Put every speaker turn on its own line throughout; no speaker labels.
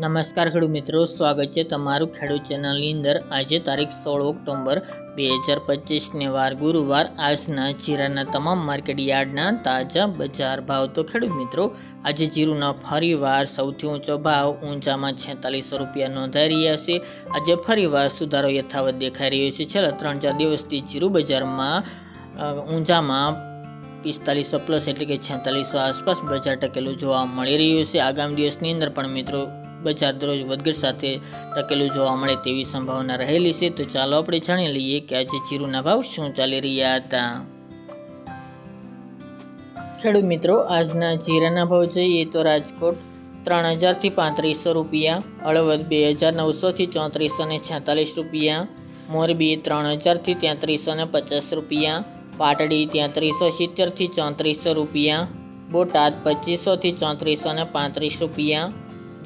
નમસ્કાર ખેડૂત મિત્રો, સ્વાગત છે તમારું ખેડૂત ચેનલની અંદર. આજે તારીખ સોળ ઓક્ટોબર બે હજાર પચીસને વાર ગુરુવાર. આજના જીરાના તમામ માર્કેટ યાર્ડના તાજા બજાર ભાવ. તો ખેડૂત મિત્રો, આજે જીરુના ફરીવાર સૌથી ઊંચો ભાવ ઊંચામાં છેતાલીસો રૂપિયા નોંધાઈ રહ્યા છે. આજે ફરીવાર સુધારો યથાવત દેખાઈ રહ્યો છે. છેલ્લા ત્રણ ચાર દિવસથી જીરુ બજારમાં ઊંચામાં પિસ્તાલીસો પ્લસ એટલે કે છેતાલીસો આસપાસ બજાર ટકેલું જોવા મળી રહ્યું છે. આગામી દિવસની અંદર પણ મિત્રો બજાર દરરોજ વધઘટ સાથે ટકેલું જોવા મળે તેવી સંભાવના રહેલી છે. તો ચાલો આપણે જાણી લઈએ કે આજે જીરુના ભાવ શું ચાલી રહ્યા હતા. ખેડૂત મિત્રો, આજના જીરાના ભાવ જોઈએ તો રાજકોટ ત્રણ હજારથી પાંત્રીસો રૂપિયા હળવદ બે હજાર નવસોથી ચોત્રીસો ને છેતાલીસ રૂપિયા, મોરબી ત્રણ હજારથી તેત્રીસો ને પચાસ રૂપિયા, પાટડી તેત્રીસો સિત્તેરથી ચોત્રીસો રૂપિયા, બોટાદ પચીસોથી ચોત્રીસો ને પાંત્રીસ રૂપિયા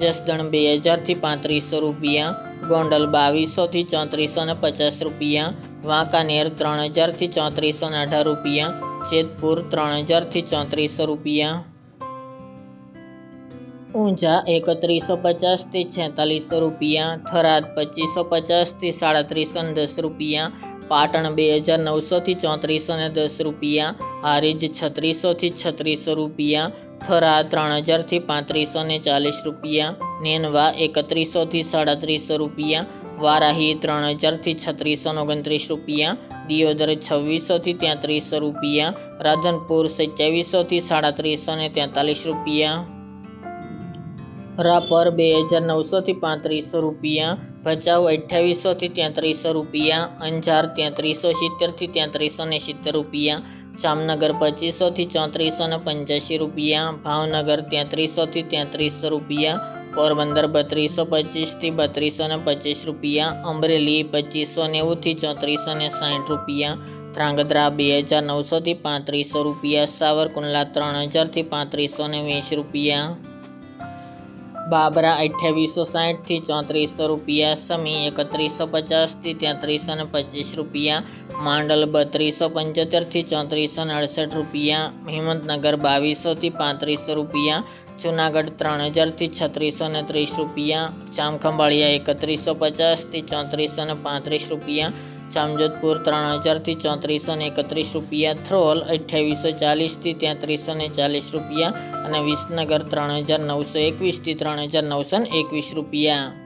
જસદણ બે હજારથી પાંત્રીસો રૂપિયા, ગોંડલ બાવીસોથી ચોત્રીસો ને પચાસ રૂપિયા, વાંકાનેર ત્રણ હજારથી ચોત્રીસો ને અઢાર રૂપિયા, જેતપુર ત્રણ હજારથી ચોત્રીસો રૂપિયા. ઊંઝા એકત્રીસો પચાસથી છેતાલીસો રૂપિયા, થરાદ પચીસો પચાસથી સાડત્રીસો ને દસ રૂપિયા, પાટણ બે હજાર નવસોથી ચોત્રીસો ને દસ રૂપિયા, હારીજ છત્રીસોથી છત્રીસો રૂપિયા થરા ત્રણ હજારથી પાંત્રીસો ને ચાલીસ રૂપિયા, નેનવા એકત્રીસોથી સાડત્રીસો રૂપિયા, વારાહી ત્રણ હજારથી છત્રીસો ઓગણત્રીસ રૂપિયા, દિયોદર છવ્વીસોથી ત્યાંત્રીસો રૂપિયા, રાધનપુર સત્યાવીસોથી સાડત્રીસો ને તેતાલીસ રૂપિયા, રાપર બે હજાર નવસોથી પાંત્રીસો રૂપિયા, ભચાઉ અઠ્યાવીસોથી ત્યાંત્રીસો રૂપિયા, અંજાર ત્યાંત્રીસો સિત્તેરથી ત્યાંત્રીસો ને સિત્તેર રૂપિયા જામનગર પચીસોથી ચોત્રીસો ને પંચ્યાસી રૂપિયા, ભાવનગર તેત્રીસોથી તેત્રીસો રૂપિયા, પોરબંદર બત્રીસો પચીસથી બત્રીસો ને પચીસ રૂપિયા, અમરેલી પચીસો નેવુંથી ચોત્રીસો ને સાઠ રૂપિયા, ધ્રાંગધ્રા બે હજાર નવસોથી પાંત્રીસો રૂપિયા, સાવરકુંડલા ત્રણ હજારથી પાંત્રીસો ને વીસ રૂપિયા. બાબરા અઠ્યાવીસો સાઠથી ચોત્રીસો રૂપિયા, સમી એકત્રીસો પચાસથી તેત્રીસો ને પચીસ રૂપિયા, માંડલ બત્રીસો પંચોતેરથી ચોત્રીસો ને અડસઠ રૂપિયા, હિંમતનગર બાવીસોથી પાંત્રીસો રૂપિયા, જુનાગઢ ત્રણ હજારથી છત્રીસો ને ત્રીસ રૂપિયા ચામખંભાળિયા એકત્રીસો પચાસથી ચોત્રીસો ને પાંત્રીસ રૂપિયા જામજોધપુર ત્રણ હજારથી ચોત્રીસો ને એકત્રીસ રૂપિયા, થ્રોલ અઠ્યાવીસો ચાલીસથી તેત્રીસો ને ચાલીસ રૂપિયા અને વિસનગર ત્રણ હજાર નવસો એકવીસથી ત્રણ હજાર નવસો એકવીસ રૂપિયા.